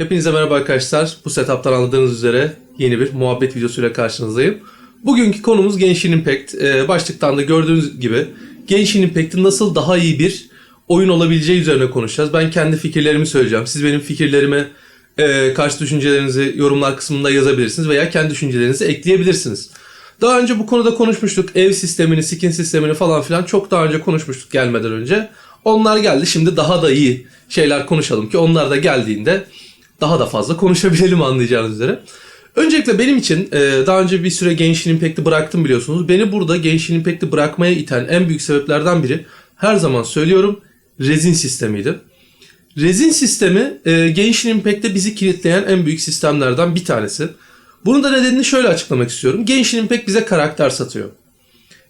Hepinize merhaba arkadaşlar. Bu setup'tan anladığınız üzere yeni bir muhabbet videosuyla karşınızdayım. Bugünkü konumuz Genshin Impact. Ee, başlıktan da gördüğünüz gibi Genshin Impact'in nasıl daha iyi bir oyun olabileceği üzerine konuşacağız. Ben kendi fikirlerimi söyleyeceğim. Siz benim fikirlerimi, e, karşı düşüncelerinizi yorumlar kısmında yazabilirsiniz veya kendi düşüncelerinizi ekleyebilirsiniz. Daha önce bu konuda konuşmuştuk. Ev sistemini, skin sistemini falan filan çok daha önce konuşmuştuk gelmeden önce. Onlar geldi. Şimdi daha da iyi şeyler konuşalım ki onlar da geldiğinde daha da fazla konuşabilelim anlayacağınız üzere. Öncelikle benim için e, daha önce bir süre Genshin Impact'i bıraktım biliyorsunuz. Beni burada Genshin Impact'i bırakmaya iten en büyük sebeplerden biri her zaman söylüyorum rezin sistemiydi. Rezin sistemi e, Genshin Impact'te bizi kilitleyen en büyük sistemlerden bir tanesi. Bunun da nedenini şöyle açıklamak istiyorum. Genshin Impact bize karakter satıyor.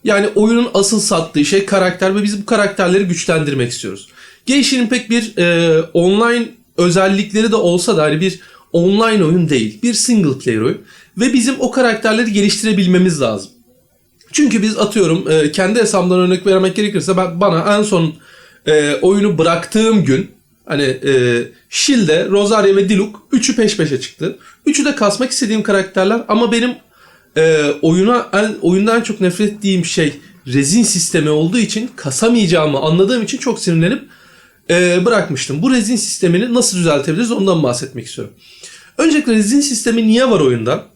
Yani oyunun asıl sattığı şey karakter ve biz bu karakterleri güçlendirmek istiyoruz. Genshin Impact bir e, online özellikleri de olsa da hani bir online oyun değil. Bir single player oyun. Ve bizim o karakterleri geliştirebilmemiz lazım. Çünkü biz atıyorum e, kendi hesabımdan örnek vermek gerekirse ben bana en son e, oyunu bıraktığım gün hani e, Shield'e, Rosaria ve Diluc üçü peş peşe çıktı. Üçü de kasmak istediğim karakterler ama benim e, oyuna oyundan çok nefret ettiğim şey rezin sistemi olduğu için kasamayacağımı anladığım için çok sinirlenip e, bırakmıştım. Bu rezin sistemini nasıl düzeltebiliriz ondan bahsetmek istiyorum. Öncelikle rezin sistemi niye var oyunda?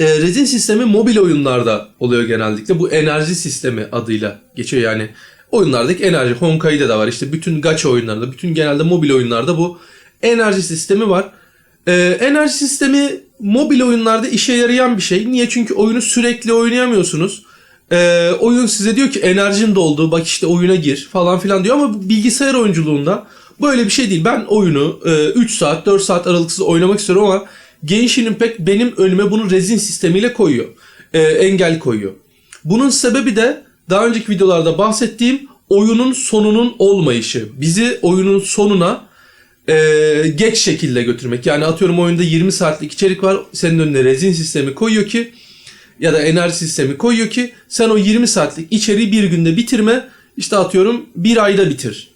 E, rezin sistemi mobil oyunlarda oluyor genellikle. Bu enerji sistemi adıyla geçiyor yani. Oyunlardaki enerji. Honkai'de de var. İşte bütün gacha oyunlarında, bütün genelde mobil oyunlarda bu enerji sistemi var. Ee, enerji sistemi mobil oyunlarda işe yarayan bir şey. Niye? Çünkü oyunu sürekli oynayamıyorsunuz. Ee, oyun size diyor ki enerjin doldu bak işte oyuna gir falan filan diyor ama bilgisayar oyunculuğunda böyle bir şey değil. Ben oyunu e, 3 saat 4 saat aralıksız oynamak istiyorum ama Genshin Impact benim önüme bunu rezin sistemiyle koyuyor. Ee, engel koyuyor. Bunun sebebi de daha önceki videolarda bahsettiğim oyunun sonunun olmayışı. Bizi oyunun sonuna e, geç şekilde götürmek. Yani atıyorum oyunda 20 saatlik içerik var. Senin önüne rezin sistemi koyuyor ki ya da enerji sistemi koyuyor ki sen o 20 saatlik içeriği bir günde bitirme. İşte atıyorum bir ayda bitir.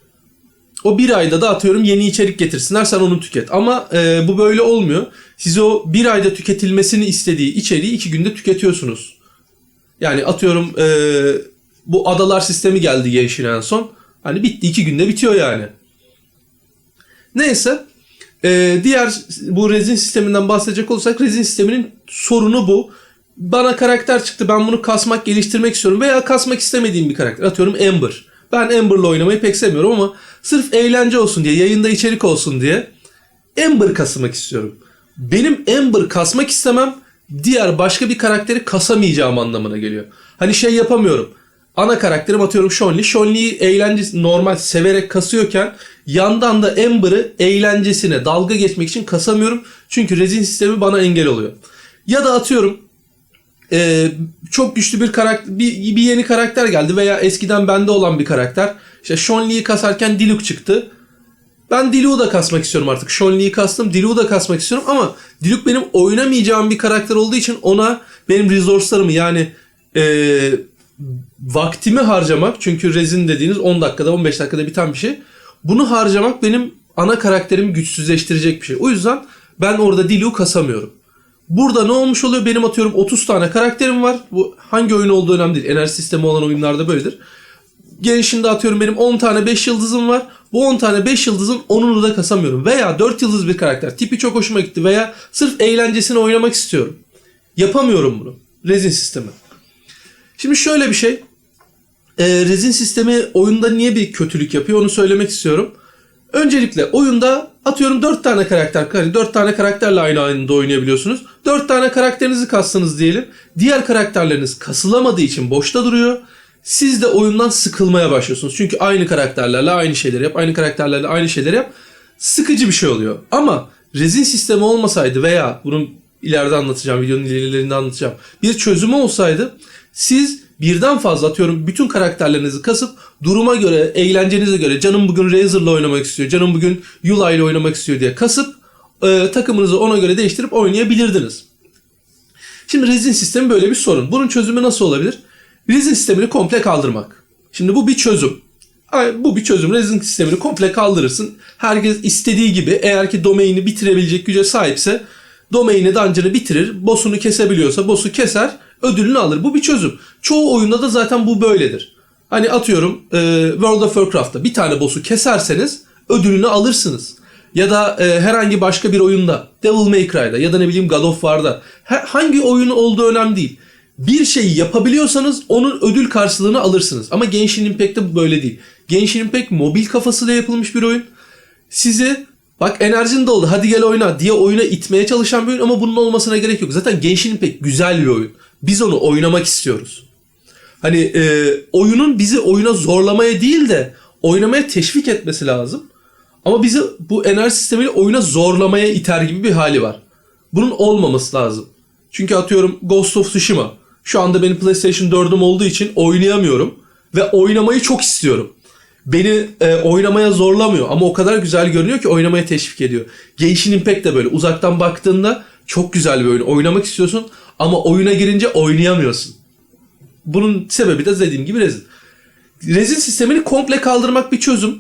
O bir ayda da atıyorum yeni içerik getirsinler sen onu tüket. Ama e, bu böyle olmuyor. Siz o bir ayda tüketilmesini istediği içeriği iki günde tüketiyorsunuz. Yani atıyorum e, bu adalar sistemi geldi Genshin en son. Hani bitti iki günde bitiyor yani. Neyse. e, diğer bu rezin sisteminden bahsedecek olursak rezin sisteminin sorunu bu. Bana karakter çıktı ben bunu kasmak geliştirmek istiyorum veya kasmak istemediğim bir karakter. Atıyorum Ember. Ben Ember'la oynamayı pek sevmiyorum ama sırf eğlence olsun diye yayında içerik olsun diye Ember kasmak istiyorum. Benim Ember kasmak istemem diğer başka bir karakteri kasamayacağım anlamına geliyor. Hani şey yapamıyorum. Ana karakterim atıyorum Shonli. Shonli'yi eğlence normal severek kasıyorken yandan da Ember'ı eğlencesine dalga geçmek için kasamıyorum. Çünkü rezin sistemi bana engel oluyor. Ya da atıyorum e, çok güçlü bir karakter bir, bir yeni karakter geldi veya eskiden bende olan bir karakter. İşte Shonli'yi kasarken Diluc çıktı. Ben Diluc'u da kasmak istiyorum artık. Shonli'yi kastım. Diluc'u da kasmak istiyorum ama Diluc benim oynamayacağım bir karakter olduğu için ona benim resource'larımı yani e, vaktimi harcamak çünkü rezin dediğiniz 10 dakikada 15 dakikada biten bir şey. Bunu harcamak benim ana karakterimi güçsüzleştirecek bir şey. O yüzden ben orada Diluc'u kasamıyorum. Burada ne olmuş oluyor? Benim atıyorum 30 tane karakterim var. Bu hangi oyun olduğu önemli değil. Enerji sistemi olan oyunlarda böyledir. Gençinde atıyorum benim 10 tane 5 yıldızım var. Bu 10 tane 5 yıldızın 10'unu da kasamıyorum. Veya 4 yıldız bir karakter. Tipi çok hoşuma gitti. Veya sırf eğlencesine oynamak istiyorum. Yapamıyorum bunu. Rezin sistemi. Şimdi şöyle bir şey. Ee, rezin sistemi oyunda niye bir kötülük yapıyor onu söylemek istiyorum. Öncelikle oyunda atıyorum 4 tane karakter, 4 tane karakterle aynı anda oynayabiliyorsunuz. 4 tane karakterinizi kastınız diyelim. Diğer karakterleriniz kasılamadığı için boşta duruyor. Siz de oyundan sıkılmaya başlıyorsunuz. Çünkü aynı karakterlerle aynı şeyleri yap, aynı karakterlerle aynı şeyleri yap. Sıkıcı bir şey oluyor. Ama rezin sistemi olmasaydı veya bunun ileride anlatacağım, videonun ilerlerinde anlatacağım. Bir çözümü olsaydı siz birden fazla atıyorum bütün karakterlerinizi kasıp duruma göre, eğlencenize göre canım bugün Razor'la oynamak istiyor, canım bugün Yula ile oynamak istiyor diye kasıp e, takımınızı ona göre değiştirip oynayabilirdiniz. Şimdi rezin sistemi böyle bir sorun. Bunun çözümü nasıl olabilir? Rezin sistemini komple kaldırmak. Şimdi bu bir çözüm. Bu bir çözüm. Resin sistemini komple kaldırırsın. Herkes istediği gibi eğer ki domaini bitirebilecek güce sahipse domaini dungeon'ı bitirir. Boss'unu kesebiliyorsa boss'u keser. Ödülünü alır. Bu bir çözüm. Çoğu oyunda da zaten bu böyledir. Hani atıyorum e, World of Warcraft'ta bir tane boss'u keserseniz ödülünü alırsınız. Ya da e, herhangi başka bir oyunda Devil May Cry'da ya da ne bileyim God of War'da hangi oyun olduğu önemli değil. Bir şeyi yapabiliyorsanız onun ödül karşılığını alırsınız. Ama Genshin Impact'te bu böyle değil. Genshin Impact mobil kafasıyla yapılmış bir oyun. Sizi bak enerjin doldu hadi gel oyna diye oyuna itmeye çalışan bir oyun ama bunun olmasına gerek yok. Zaten Genshin Impact güzel bir oyun. Biz onu oynamak istiyoruz. Hani e, oyunun bizi oyuna zorlamaya değil de oynamaya teşvik etmesi lazım. Ama bizi bu enerji sistemiyle oyuna zorlamaya iter gibi bir hali var. Bunun olmaması lazım. Çünkü atıyorum Ghost of Tsushima. Şu anda benim PlayStation 4'üm olduğu için oynayamıyorum. Ve oynamayı çok istiyorum. Beni e, oynamaya zorlamıyor ama o kadar güzel görünüyor ki oynamaya teşvik ediyor. Genshin Impact de böyle uzaktan baktığında çok güzel bir oyun. Oynamak istiyorsun ama oyuna girince oynayamıyorsun. Bunun sebebi de dediğim gibi rezin. Rezin sistemini komple kaldırmak bir çözüm.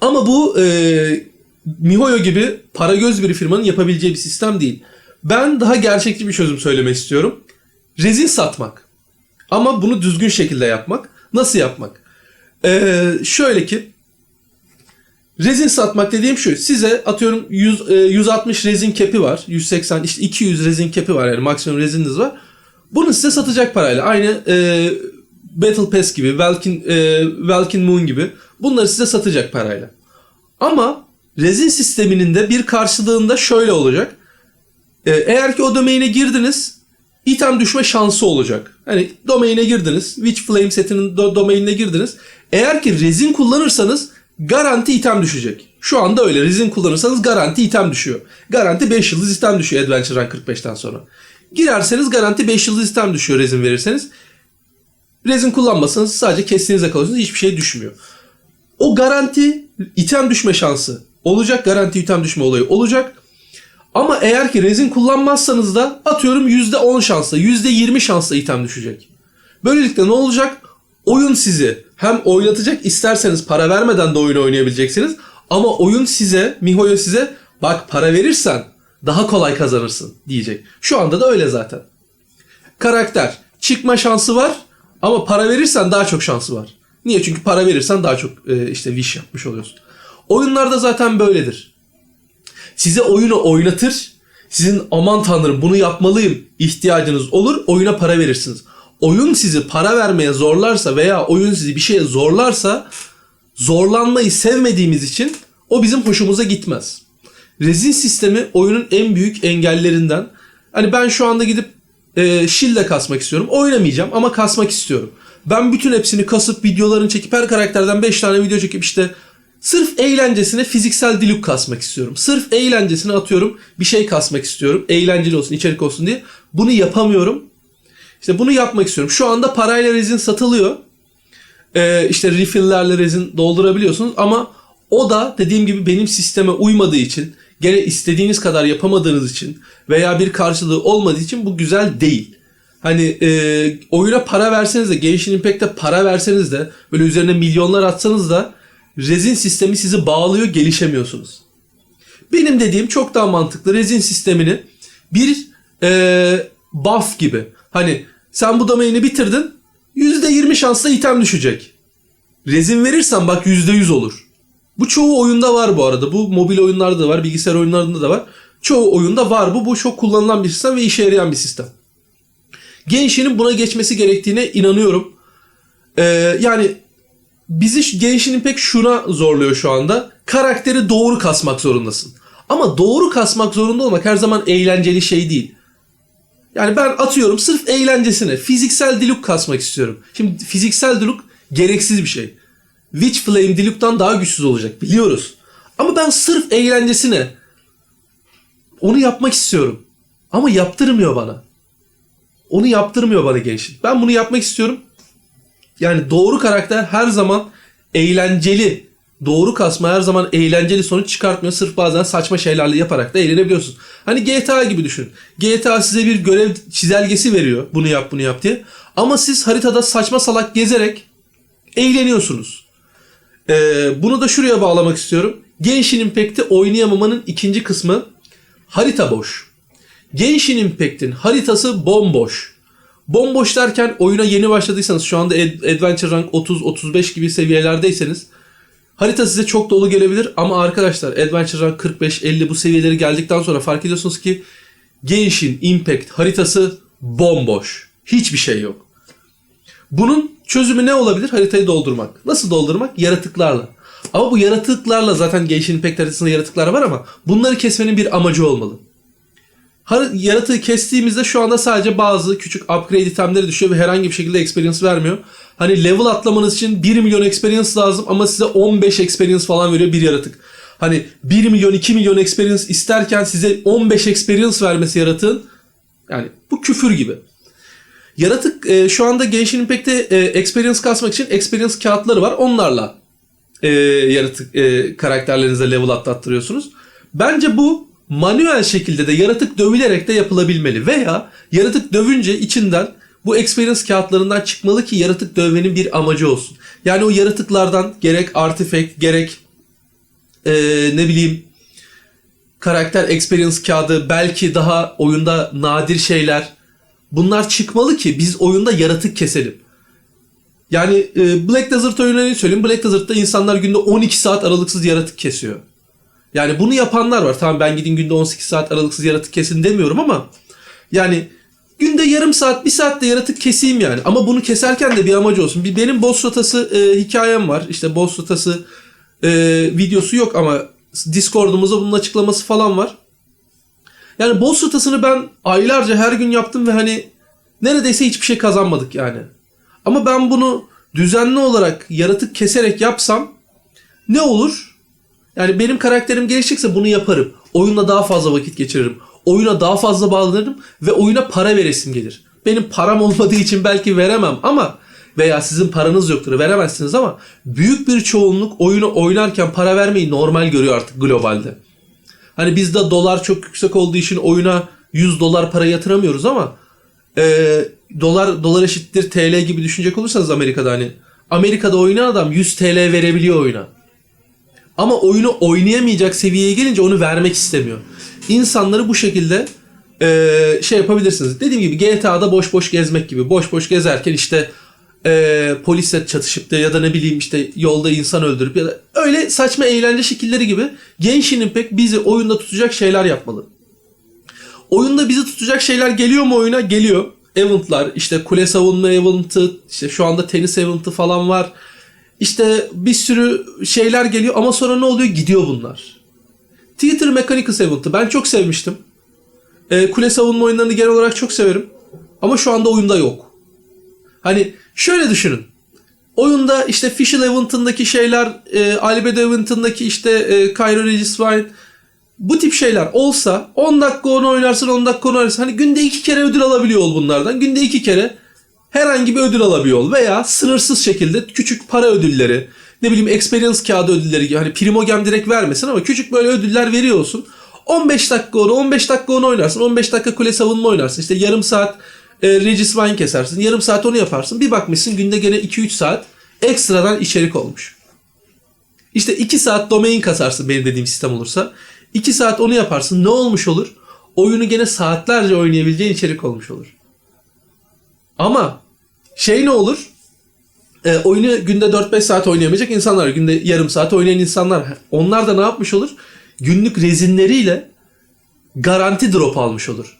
Ama bu e, MiHoYo gibi para göz bir firmanın yapabileceği bir sistem değil. Ben daha gerçekçi bir çözüm söylemek istiyorum. Rezin satmak. Ama bunu düzgün şekilde yapmak. Nasıl yapmak? E, şöyle ki Rezin satmak dediğim şu. Size atıyorum 100, e, 160 rezin kepi var. 180 işte 200 rezin kepi var yani maksimum rezininiz var. Bunu size satacak parayla. Aynı e, Battle Pass gibi, Welkin, e, Welkin Moon gibi bunları size satacak parayla. Ama rezin sisteminin de bir karşılığında şöyle olacak. E, eğer ki o domaine girdiniz item düşme şansı olacak. Hani domaine girdiniz. Witch Flame setinin do- domainine girdiniz. Eğer ki rezin kullanırsanız garanti item düşecek. Şu anda öyle. Rezin kullanırsanız garanti item düşüyor. Garanti 5 yıldız item düşüyor Adventure Run 45'ten sonra. Girerseniz garanti 5 yıldız item düşüyor rezin verirseniz. Rezin kullanmasanız sadece kestiğinizde kalıyorsunuz. Hiçbir şey düşmüyor. O garanti item düşme şansı olacak. Garanti item düşme olayı olacak. Ama eğer ki rezin kullanmazsanız da atıyorum %10 şansla, %20 şansla item düşecek. Böylelikle ne olacak? Oyun sizi hem oynatacak isterseniz para vermeden de oyunu oynayabileceksiniz. Ama oyun size, MiHoYo size bak para verirsen daha kolay kazanırsın diyecek. Şu anda da öyle zaten. Karakter çıkma şansı var ama para verirsen daha çok şansı var. Niye? Çünkü para verirsen daha çok e, işte wish yapmış oluyorsun. Oyunlarda zaten böyledir size oyunu oynatır. Sizin aman tanrım bunu yapmalıyım ihtiyacınız olur. Oyuna para verirsiniz. Oyun sizi para vermeye zorlarsa veya oyun sizi bir şeye zorlarsa zorlanmayı sevmediğimiz için o bizim hoşumuza gitmez. Rezin sistemi oyunun en büyük engellerinden. Hani ben şu anda gidip e, Shield'e kasmak istiyorum. Oynamayacağım ama kasmak istiyorum. Ben bütün hepsini kasıp videolarını çekip her karakterden 5 tane video çekip işte Sırf eğlencesine fiziksel diluk kasmak istiyorum. Sırf eğlencesine atıyorum bir şey kasmak istiyorum. Eğlenceli olsun, içerik olsun diye. Bunu yapamıyorum. İşte bunu yapmak istiyorum. Şu anda parayla rezin satılıyor. Ee, işte refill'lerle rezin doldurabiliyorsunuz ama o da dediğim gibi benim sisteme uymadığı için gene istediğiniz kadar yapamadığınız için veya bir karşılığı olmadığı için bu güzel değil. Hani e, oyuna para verseniz de Genshin Impact'te para verseniz de böyle üzerine milyonlar atsanız da rezin sistemi sizi bağlıyor gelişemiyorsunuz. Benim dediğim çok daha mantıklı rezin sistemini bir e, buff gibi. Hani sen bu domaini bitirdin %20 şansla item düşecek. Rezin verirsen bak %100 olur. Bu çoğu oyunda var bu arada. Bu mobil oyunlarda da var, bilgisayar oyunlarında da var. Çoğu oyunda var bu. Bu çok kullanılan bir sistem ve işe yarayan bir sistem. Genshin'in buna geçmesi gerektiğine inanıyorum. Ee, yani bizi Genshin Impact şuna zorluyor şu anda. Karakteri doğru kasmak zorundasın. Ama doğru kasmak zorunda olmak her zaman eğlenceli şey değil. Yani ben atıyorum sırf eğlencesine fiziksel diluk kasmak istiyorum. Şimdi fiziksel diluk gereksiz bir şey. Witch Flame diluktan daha güçsüz olacak biliyoruz. Ama ben sırf eğlencesine onu yapmak istiyorum. Ama yaptırmıyor bana. Onu yaptırmıyor bana Genshin. Ben bunu yapmak istiyorum. Yani doğru karakter her zaman eğlenceli. Doğru kasma her zaman eğlenceli sonuç çıkartmıyor. Sırf bazen saçma şeylerle yaparak da eğlenebiliyorsun. Hani GTA gibi düşün. GTA size bir görev çizelgesi veriyor. Bunu yap bunu yap diye. Ama siz haritada saçma salak gezerek eğleniyorsunuz. Ee, bunu da şuraya bağlamak istiyorum. Genshin Impact'i oynayamamanın ikinci kısmı harita boş. Genshin Impact'in haritası bomboş. Bomboş derken oyuna yeni başladıysanız şu anda Ad- Adventure Rank 30-35 gibi seviyelerdeyseniz harita size çok dolu gelebilir ama arkadaşlar Adventure Rank 45-50 bu seviyeleri geldikten sonra fark ediyorsunuz ki Genshin Impact haritası bomboş. Hiçbir şey yok. Bunun çözümü ne olabilir? Haritayı doldurmak. Nasıl doldurmak? Yaratıklarla. Ama bu yaratıklarla zaten Genshin Impact haritasında yaratıklar var ama bunları kesmenin bir amacı olmalı. Yaratığı kestiğimizde şu anda sadece bazı küçük upgrade itemleri düşüyor ve herhangi bir şekilde experience vermiyor. Hani level atlamanız için 1 milyon experience lazım ama size 15 experience falan veriyor bir yaratık. Hani 1 milyon 2 milyon experience isterken size 15 experience vermesi yaratığın yani bu küfür gibi. Yaratık e, şu anda Genshin Impact'te e, experience kasmak için experience kağıtları var. Onlarla e, yaratık e, karakterlerinize level atlattırıyorsunuz. Bence bu manuel şekilde de yaratık dövülerek de yapılabilmeli veya yaratık dövünce içinden bu experience kağıtlarından çıkmalı ki yaratık dövmenin bir amacı olsun. Yani o yaratıklardan gerek artifact gerek e, ne bileyim karakter experience kağıdı belki daha oyunda nadir şeyler bunlar çıkmalı ki biz oyunda yaratık keselim. Yani e, Black Desert oyunlarını söyleyeyim. Black Desert'ta insanlar günde 12 saat aralıksız yaratık kesiyor. Yani bunu yapanlar var. Tamam ben gidin günde 18 saat aralıksız yaratık kesin demiyorum ama yani günde yarım saat, bir saatte yaratık keseyim yani. Ama bunu keserken de bir amacı olsun. Bir benim boss rotası e, hikayem var. İşte boss rotası e, videosu yok ama Discord'umuzda bunun açıklaması falan var. Yani boss rotasını ben aylarca her gün yaptım ve hani neredeyse hiçbir şey kazanmadık yani. Ama ben bunu düzenli olarak yaratık keserek yapsam ne olur? Yani benim karakterim gelişecekse bunu yaparım. Oyunla daha fazla vakit geçiririm. Oyuna daha fazla bağlanırım ve oyuna para veresim gelir. Benim param olmadığı için belki veremem ama veya sizin paranız yoktur veremezsiniz ama büyük bir çoğunluk oyunu oynarken para vermeyi normal görüyor artık globalde. Hani bizde dolar çok yüksek olduğu için oyuna 100 dolar para yatıramıyoruz ama e, dolar dolar eşittir TL gibi düşünecek olursanız Amerika'da hani Amerika'da oynayan adam 100 TL verebiliyor oyuna. Ama oyunu oynayamayacak seviyeye gelince onu vermek istemiyor. İnsanları bu şekilde e, şey yapabilirsiniz. Dediğim gibi GTA'da boş boş gezmek gibi. Boş boş gezerken işte e, polisle çatışıp da ya da ne bileyim işte yolda insan öldürüp ya da öyle saçma eğlence şekilleri gibi Genshin Impact bizi oyunda tutacak şeyler yapmalı. Oyunda bizi tutacak şeyler geliyor mu oyuna? Geliyor. Event'lar, işte kule savunma event'ı, işte şu anda tenis event'ı falan var. İşte bir sürü şeyler geliyor ama sonra ne oluyor? Gidiyor bunlar. Theater Mechanicus event'ı ben çok sevmiştim. Ee, kule savunma oyunlarını genel olarak çok severim. Ama şu anda oyunda yok. Hani şöyle düşünün. Oyunda işte Fischl Event'ındaki şeyler, e, Albedo Event'ındaki işte e, Cairo Regis Wine bu tip şeyler olsa 10 dakika onu oynarsın 10 dakika onu oynarsın. Hani günde iki kere ödül alabiliyor ol bunlardan. Günde iki kere herhangi bir ödül alabiliyor ol. Veya sınırsız şekilde küçük para ödülleri, ne bileyim experience kağıdı ödülleri gibi. Hani Primogem direkt vermesin ama küçük böyle ödüller veriyor olsun. 15 dakika onu 15 dakika onu oynarsın. 15 dakika kule savunma oynarsın. İşte yarım saat e, Regis Wine kesersin. Yarım saat onu yaparsın. Bir bakmışsın günde gene 2-3 saat ekstradan içerik olmuş. İşte 2 saat domain kasarsın benim dediğim sistem olursa. 2 saat onu yaparsın. Ne olmuş olur? Oyunu gene saatlerce oynayabileceğin içerik olmuş olur. Ama şey ne olur? E, oyunu günde 4-5 saat oynayamayacak insanlar, günde yarım saat oynayan insanlar. Onlar da ne yapmış olur? Günlük rezinleriyle garanti drop almış olur.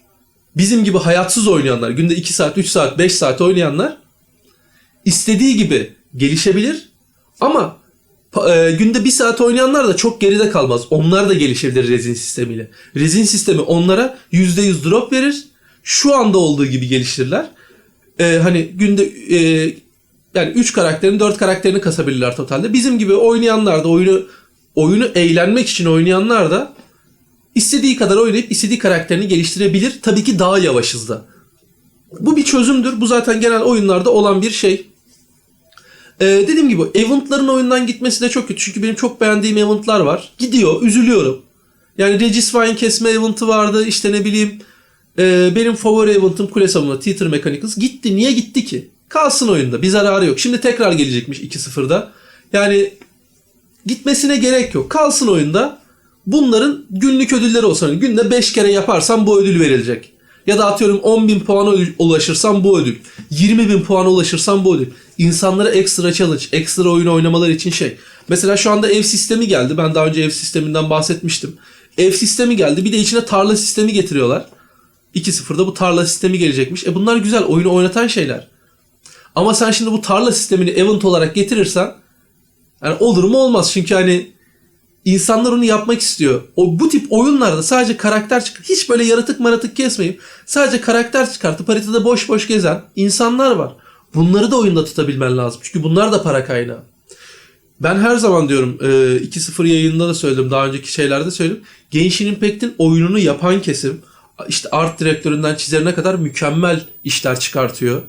Bizim gibi hayatsız oynayanlar, günde 2 saat, 3 saat, 5 saat oynayanlar istediği gibi gelişebilir ama e, günde 1 saat oynayanlar da çok geride kalmaz. Onlar da gelişebilir rezin sistemiyle. Rezin sistemi onlara %100 drop verir. Şu anda olduğu gibi geliştirirler. E, hani günde e, yani 3 karakterin 4 karakterini kasabilirler totalde. Bizim gibi oynayanlar da oyunu oyunu eğlenmek için oynayanlar da istediği kadar oynayıp istediği karakterini geliştirebilir. Tabii ki daha yavaş hızda. Bu bir çözümdür. Bu zaten genel oyunlarda olan bir şey. Ee, dediğim gibi eventların oyundan gitmesi de çok kötü. Çünkü benim çok beğendiğim eventlar var. Gidiyor, üzülüyorum. Yani Regis Wine kesme eventı vardı. İşte ne bileyim e, benim favori eventım kule savunma, Theater Mechanicals. Gitti. Niye gitti ki? Kalsın oyunda. Bir zararı yok. Şimdi tekrar gelecekmiş 2-0'da. Yani gitmesine gerek yok. Kalsın oyunda. Bunların günlük ödülleri olsun. Günde 5 kere yaparsam bu ödül verilecek. Ya da atıyorum 10 bin puana ul- ulaşırsam bu ödül. 20 bin puana ulaşırsam bu ödül. İnsanlara ekstra challenge, ekstra oyun oynamaları için şey. Mesela şu anda ev sistemi geldi. Ben daha önce ev sisteminden bahsetmiştim. Ev sistemi geldi. Bir de içine tarla sistemi getiriyorlar. 2.0'da bu tarla sistemi gelecekmiş. E bunlar güzel. Oyunu oynatan şeyler. Ama sen şimdi bu tarla sistemini event olarak getirirsen yani olur mu olmaz. Çünkü hani insanlar onu yapmak istiyor. O bu tip oyunlarda sadece karakter çık hiç böyle yaratık maratık kesmeyip sadece karakter çıkartıp haritada boş boş gezen insanlar var. Bunları da oyunda tutabilmen lazım. Çünkü bunlar da para kaynağı. Ben her zaman diyorum e, 2.0 yayında da söyledim daha önceki şeylerde söyledim. Genshin Impact'in oyununu yapan kesim işte art direktöründen çizerine kadar mükemmel işler çıkartıyor.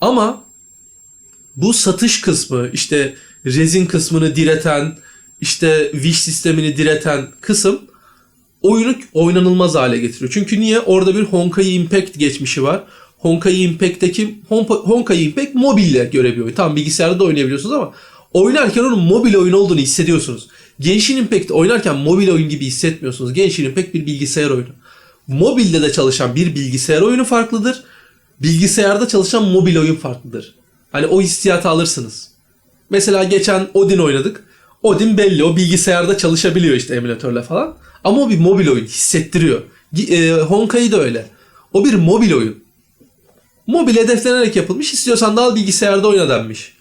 Ama bu satış kısmı işte rezin kısmını direten işte wish sistemini direten kısım oyunu oynanılmaz hale getiriyor. Çünkü niye? Orada bir Honkai Impact geçmişi var. Honkai Impact'teki Honkai Impact mobille göre bir oyun. Tamam bilgisayarda da oynayabiliyorsunuz ama oynarken onun mobil oyun olduğunu hissediyorsunuz. Genshin Impact oynarken mobil oyun gibi hissetmiyorsunuz. Genshin Impact bir bilgisayar oyunu. Mobilde de çalışan bir bilgisayar oyunu farklıdır. Bilgisayarda çalışan mobil oyun farklıdır. Hani o hissiyatı alırsınız. Mesela geçen Odin oynadık. Odin belli o bilgisayarda çalışabiliyor işte emülatörle falan. Ama o bir mobil oyun hissettiriyor. E, Honkai de öyle. O bir mobil oyun. Mobil hedeflenerek yapılmış. İstiyorsan da al bilgisayarda oyna denmiş.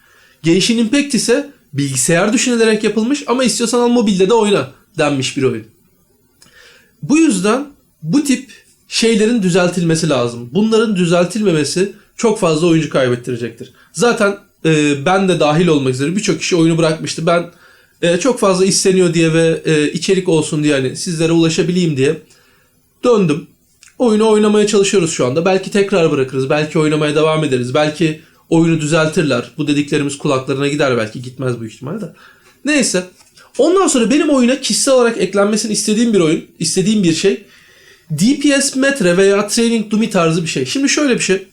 Genshin Impact ise bilgisayar düşünülerek yapılmış ama istiyorsan al mobilde de oyna denmiş bir oyun. Bu yüzden bu tip şeylerin düzeltilmesi lazım. Bunların düzeltilmemesi çok fazla oyuncu kaybettirecektir. Zaten e, ben de dahil olmak üzere birçok kişi oyunu bırakmıştı. Ben e, çok fazla isteniyor diye ve e, içerik olsun diye hani sizlere ulaşabileyim diye döndüm. Oyunu oynamaya çalışıyoruz şu anda. Belki tekrar bırakırız. Belki oynamaya devam ederiz. Belki oyunu düzeltirler. Bu dediklerimiz kulaklarına gider belki. Gitmez büyük ihtimalle de. Neyse. Ondan sonra benim oyuna kişisel olarak eklenmesini istediğim bir oyun, istediğim bir şey DPS metre veya Training Dummy tarzı bir şey. Şimdi şöyle bir şey.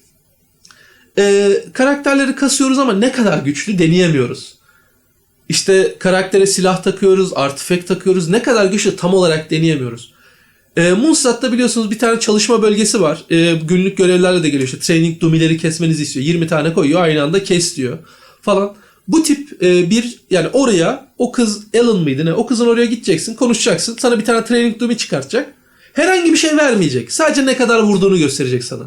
Ee, karakterleri kasıyoruz ama ne kadar güçlü deneyemiyoruz. İşte karaktere silah takıyoruz, artifact takıyoruz. Ne kadar güçlü tam olarak deneyemiyoruz. E, Moonstadt'ta biliyorsunuz bir tane çalışma bölgesi var. E, günlük görevlerle de geliyor. İşte training dumileri kesmenizi istiyor. 20 tane koyuyor aynı anda kes diyor falan. Bu tip e, bir yani oraya o kız Ellen mıydı ne? O kızın oraya gideceksin konuşacaksın. Sana bir tane training dumi çıkartacak. Herhangi bir şey vermeyecek. Sadece ne kadar vurduğunu gösterecek sana.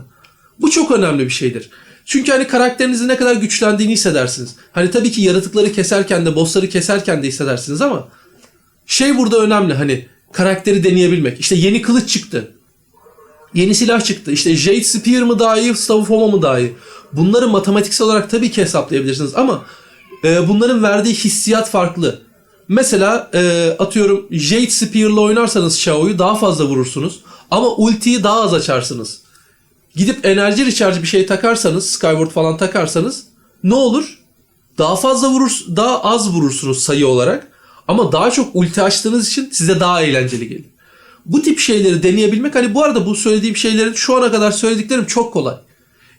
Bu çok önemli bir şeydir. Çünkü hani karakterinizin ne kadar güçlendiğini hissedersiniz. Hani tabii ki yaratıkları keserken de bossları keserken de hissedersiniz ama şey burada önemli hani karakteri deneyebilmek. İşte yeni kılıç çıktı. Yeni silah çıktı. İşte Jade Spear mı daha iyi, Staff mı daha iyi? Bunları matematiksel olarak tabii ki hesaplayabilirsiniz ama e, bunların verdiği hissiyat farklı. Mesela e, atıyorum Jade Spear'la oynarsanız Shao'yu daha fazla vurursunuz. Ama ultiyi daha az açarsınız. Gidip enerji recharge bir şey takarsanız, Skyward falan takarsanız ne olur? Daha fazla vurur, daha az vurursunuz sayı olarak. Ama daha çok ulti açtığınız için size daha eğlenceli gelir. Bu tip şeyleri deneyebilmek hani bu arada bu söylediğim şeylerin şu ana kadar söylediklerim çok kolay.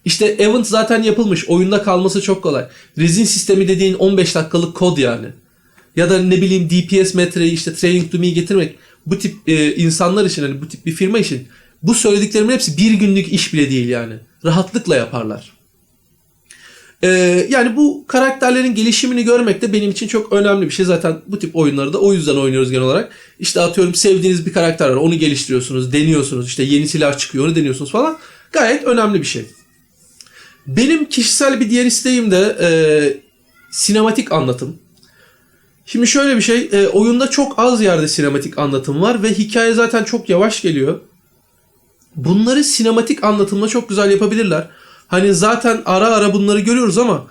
İşte event zaten yapılmış. Oyunda kalması çok kolay. Rezin sistemi dediğin 15 dakikalık kod yani. Ya da ne bileyim DPS metreyi işte training to getirmek bu tip e, insanlar için hani bu tip bir firma için bu söylediklerimin hepsi bir günlük iş bile değil yani. Rahatlıkla yaparlar. Ee, yani bu karakterlerin gelişimini görmek de benim için çok önemli bir şey. Zaten bu tip oyunları da o yüzden oynuyoruz genel olarak. İşte atıyorum sevdiğiniz bir karakter var. Onu geliştiriyorsunuz, deniyorsunuz. İşte yeni silah çıkıyor, onu deniyorsunuz falan. Gayet önemli bir şey. Benim kişisel bir diğer isteğim de e, sinematik anlatım. Şimdi şöyle bir şey, e, oyunda çok az yerde sinematik anlatım var ve hikaye zaten çok yavaş geliyor. Bunları sinematik anlatımla çok güzel yapabilirler. Hani zaten ara ara bunları görüyoruz ama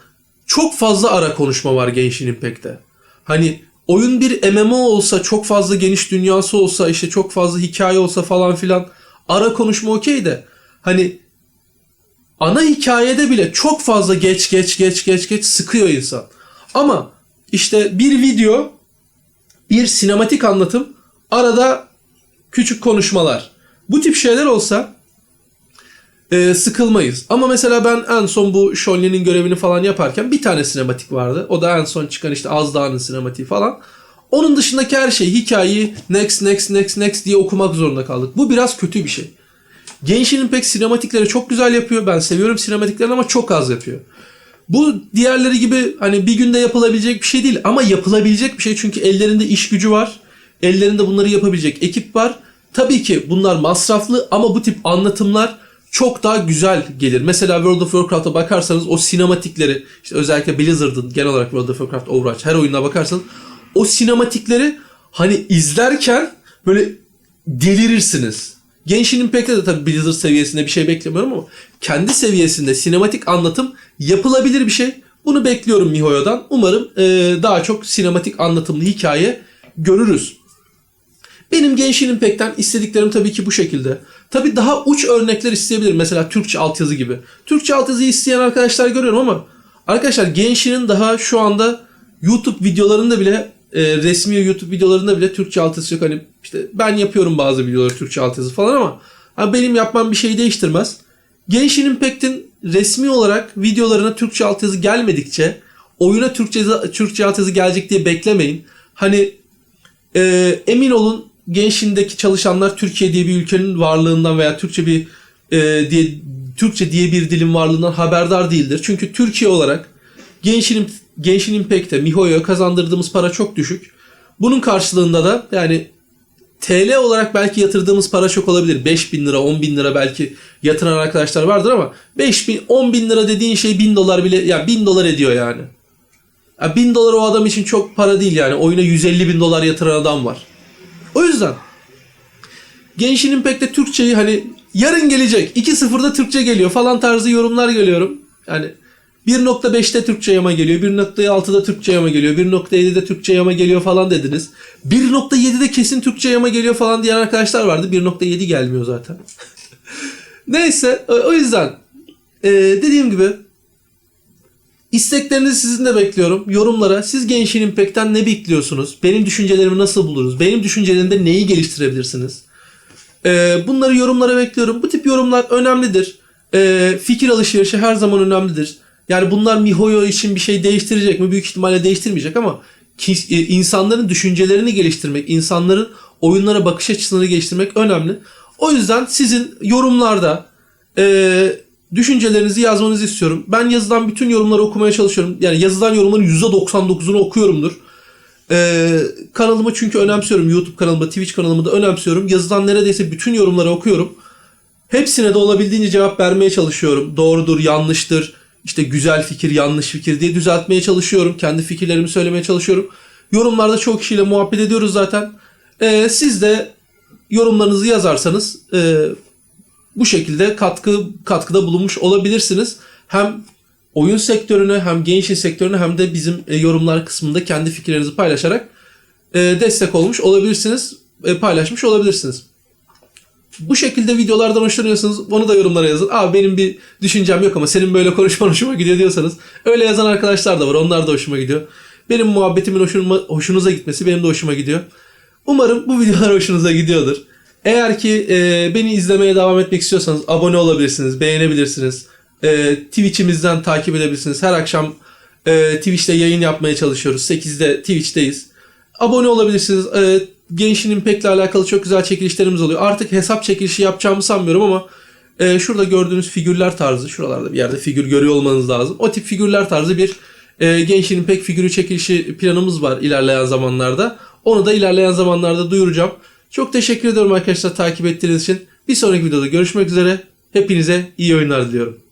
çok fazla ara konuşma var Genshin Impact'te. Hani oyun bir MMO olsa, çok fazla geniş dünyası olsa, işte çok fazla hikaye olsa falan filan ara konuşma okey de hani ana hikayede bile çok fazla geç geç geç geç geç sıkıyor insan. Ama işte bir video, bir sinematik anlatım, arada küçük konuşmalar. Bu tip şeyler olsa e, sıkılmayız. Ama mesela ben en son bu Shonli'nin görevini falan yaparken bir tane sinematik vardı. O da en son çıkan işte Az Dağ'ın sinematiği falan. Onun dışındaki her şey hikayeyi next next next next diye okumak zorunda kaldık. Bu biraz kötü bir şey. Genshin Impact sinematikleri çok güzel yapıyor. Ben seviyorum sinematiklerini ama çok az yapıyor. Bu diğerleri gibi hani bir günde yapılabilecek bir şey değil ama yapılabilecek bir şey çünkü ellerinde iş gücü var. Ellerinde bunları yapabilecek ekip var. Tabii ki bunlar masraflı ama bu tip anlatımlar çok daha güzel gelir. Mesela World of Warcraft'a bakarsanız o sinematikleri işte özellikle Blizzard'ın genel olarak World of Warcraft, Overwatch her oyununa bakarsanız o sinematikleri hani izlerken böyle delirirsiniz. Genshin Impact'te de tabii Blizzard seviyesinde bir şey beklemiyorum ama kendi seviyesinde sinematik anlatım yapılabilir bir şey. Bunu bekliyorum MiHoYo'dan. Umarım eee, daha çok sinematik anlatımlı hikaye görürüz. Benim Genshin Impact'ten istediklerim tabii ki bu şekilde. Tabii daha uç örnekler isteyebilirim. Mesela Türkçe altyazı gibi. Türkçe altyazı isteyen arkadaşlar görüyorum ama arkadaşlar Genshin'in daha şu anda YouTube videolarında bile e, resmi YouTube videolarında bile Türkçe altyazı yok. Hani işte ben yapıyorum bazı videoları Türkçe altyazı falan ama hani benim yapmam bir şeyi değiştirmez. Genshin Impact'in resmi olarak videolarına Türkçe altyazı gelmedikçe oyuna Türkçe, Türkçe altyazı gelecek diye beklemeyin. Hani e, emin olun Genshin'deki çalışanlar Türkiye diye bir ülkenin varlığından veya Türkçe bir e, diye Türkçe diye bir dilin varlığından haberdar değildir. Çünkü Türkiye olarak Genshin, Genshin Impact'te MiHoYo'ya kazandırdığımız para çok düşük. Bunun karşılığında da yani TL olarak belki yatırdığımız para çok olabilir. 5 bin lira, 10 bin lira belki yatıran arkadaşlar vardır ama 5 bin, 10 bin lira dediğin şey 1000 dolar bile, ya 1000 dolar ediyor yani. Ya 1000 dolar o adam için çok para değil yani. Oyuna 150 bin dolar yatıran adam var. O yüzden Genshin Impact'te Türkçeyi hani yarın gelecek 2.0'da Türkçe geliyor falan tarzı yorumlar görüyorum. Yani 1.5'te Türkçe yama geliyor, 1.6'da Türkçe yama geliyor, 1.7'de Türkçe yama geliyor falan dediniz. 1.7'de kesin Türkçe yama geliyor falan diyen arkadaşlar vardı. 1.7 gelmiyor zaten. Neyse o yüzden e, dediğim gibi İsteklerinizi sizin de bekliyorum. Yorumlara siz Genshin Impact'ten ne bekliyorsunuz? Benim düşüncelerimi nasıl buluruz? Benim düşüncelerimde neyi geliştirebilirsiniz? Ee, bunları yorumlara bekliyorum. Bu tip yorumlar önemlidir. Ee, fikir alışverişi her zaman önemlidir. Yani bunlar MiHoYo için bir şey değiştirecek mi? Büyük ihtimalle değiştirmeyecek ama e, insanların düşüncelerini geliştirmek, insanların oyunlara bakış açısını geliştirmek önemli. O yüzden sizin yorumlarda e, düşüncelerinizi yazmanızı istiyorum. Ben yazılan bütün yorumları okumaya çalışıyorum. Yani yazılan yorumların %99'unu okuyorumdur. Ee, kanalımı çünkü önemsiyorum. YouTube kanalımı, Twitch kanalımı da önemsiyorum. Yazılan neredeyse bütün yorumları okuyorum. Hepsine de olabildiğince cevap vermeye çalışıyorum. Doğrudur, yanlıştır, işte güzel fikir, yanlış fikir diye düzeltmeye çalışıyorum. Kendi fikirlerimi söylemeye çalışıyorum. Yorumlarda çok kişiyle muhabbet ediyoruz zaten. Ee, siz de yorumlarınızı yazarsanız e, bu şekilde katkı katkıda bulunmuş olabilirsiniz. Hem oyun sektörüne hem Genshin sektörüne hem de bizim e, yorumlar kısmında kendi fikirlerinizi paylaşarak e, destek olmuş olabilirsiniz, e, paylaşmış olabilirsiniz. Bu şekilde videolardan hoşlanıyorsanız onu da yorumlara yazın. Abi benim bir düşüncem yok ama senin böyle konuşman hoşuma gidiyor diyorsanız öyle yazan arkadaşlar da var. Onlar da hoşuma gidiyor. Benim muhabbetimin hoşuma, hoşunuza gitmesi benim de hoşuma gidiyor. Umarım bu videolar hoşunuza gidiyordur. Eğer ki e, beni izlemeye devam etmek istiyorsanız abone olabilirsiniz, beğenebilirsiniz. E, Twitch'imizden takip edebilirsiniz. Her akşam e, Twitch'te yayın yapmaya çalışıyoruz. 8'de Twitch'teyiz. Abone olabilirsiniz. E, Genshin Impact'le alakalı çok güzel çekilişlerimiz oluyor. Artık hesap çekilişi yapacağımı sanmıyorum ama e, şurada gördüğünüz figürler tarzı, şuralarda bir yerde figür görüyor olmanız lazım. O tip figürler tarzı bir e, Genshin Impact figürü çekilişi planımız var ilerleyen zamanlarda. Onu da ilerleyen zamanlarda duyuracağım. Çok teşekkür ediyorum arkadaşlar takip ettiğiniz için. Bir sonraki videoda görüşmek üzere. Hepinize iyi oyunlar diliyorum.